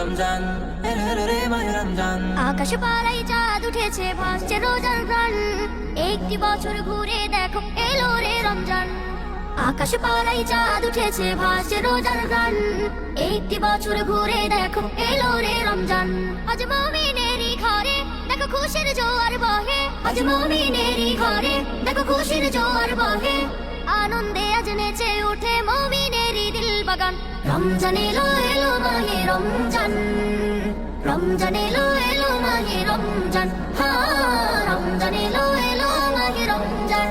রমজান আকাশ পাড়াই চাঁদ উঠেছে, ভাসছে রোজার প্রাণ একটি বছর ঘুরে দেখো, এলো রে রমজান। আকাশ পাড়াই চাঁদ উঠেছে, ভাসছে রোজার প্রাণ একটি বছর ঘুরে দেখো, এলো রে রমজান। আজ মমিনেরই ঘরে, দেখো খুশির জোয়ার বহে। আজ মমিনেরই ঘরে, দেখো খুশির জোয়ার বহে। আনন্দে আজ নেচে উঠে মমিনেরই দিল বাগান রমজান এলো এলো মাহে রমজান রমজান। এলো এলো মাহে রমজান। হা রমজান এলো এলো মাহে রমজান।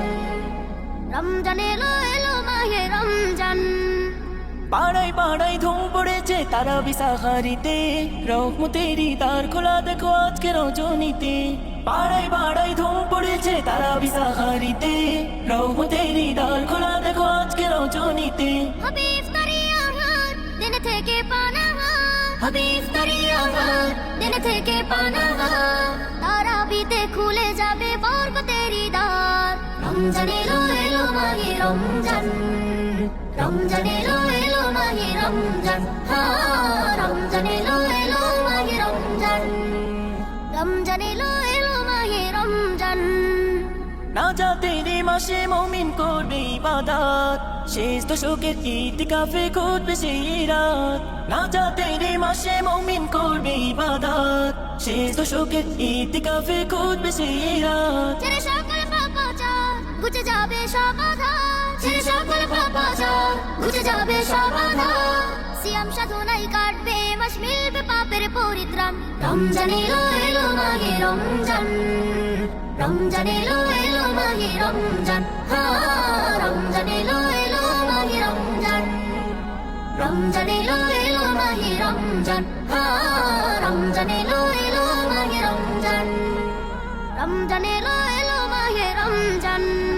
রমজান এলো এলো মাহে রমজান। পাড়ায় পাড়ায় ধুম পড়েছে তারা বিসাহারিতে রহমতেরই দ্বার খোলা দেখো আজকে রজনীতে। পাড়ায় পাড়ায় ধুম পড়েছে তারা বিসাহারিতে রহমতেরই দ্বার খোলা দেখো আজকে রজনীতে। হবে ইফতারি আহার দিন থেকে পানাহার হবে ইফতারি আহার দিন থেকে পানাহার তারাবিতে খুলে যাবে বরকতেরই দ্বার রমজান এলো এলো মাহে রমজান রমজান এলো এলো মাহে রমজান হা রমজান এলো এলো মাহে রমজান রমজান এলো এলো মাহে রমজান না মাসে মমিন করবে ইবাদাত শেষ দশকের ইতিকাফে ঘটবে সেই রাত না মাসে মমিন করবে ইবাদাত শেষ দশকের ইতিকাফে ঘটবে সেই রাত ছেড়ে সকল পাপাচার ঘুচে যাবে সমাধা ছেড়ে সকল পাপাচার ঘুচে যাবে সমাধা সিয়াম সাধনাই কাটবে মাস মিলবে পাপের পরিত্রাণ রমজান এলো এলো মাহে রমজান রমজান এলো এলো মাহে রমজান। হা রমজান এলো এলো মাহে রমজান। রমজান এলো এলো মাহে রমজান। হা রমজান এলো এলো মাহে রমজান। রমজান এলো এলো মাহে রমজান।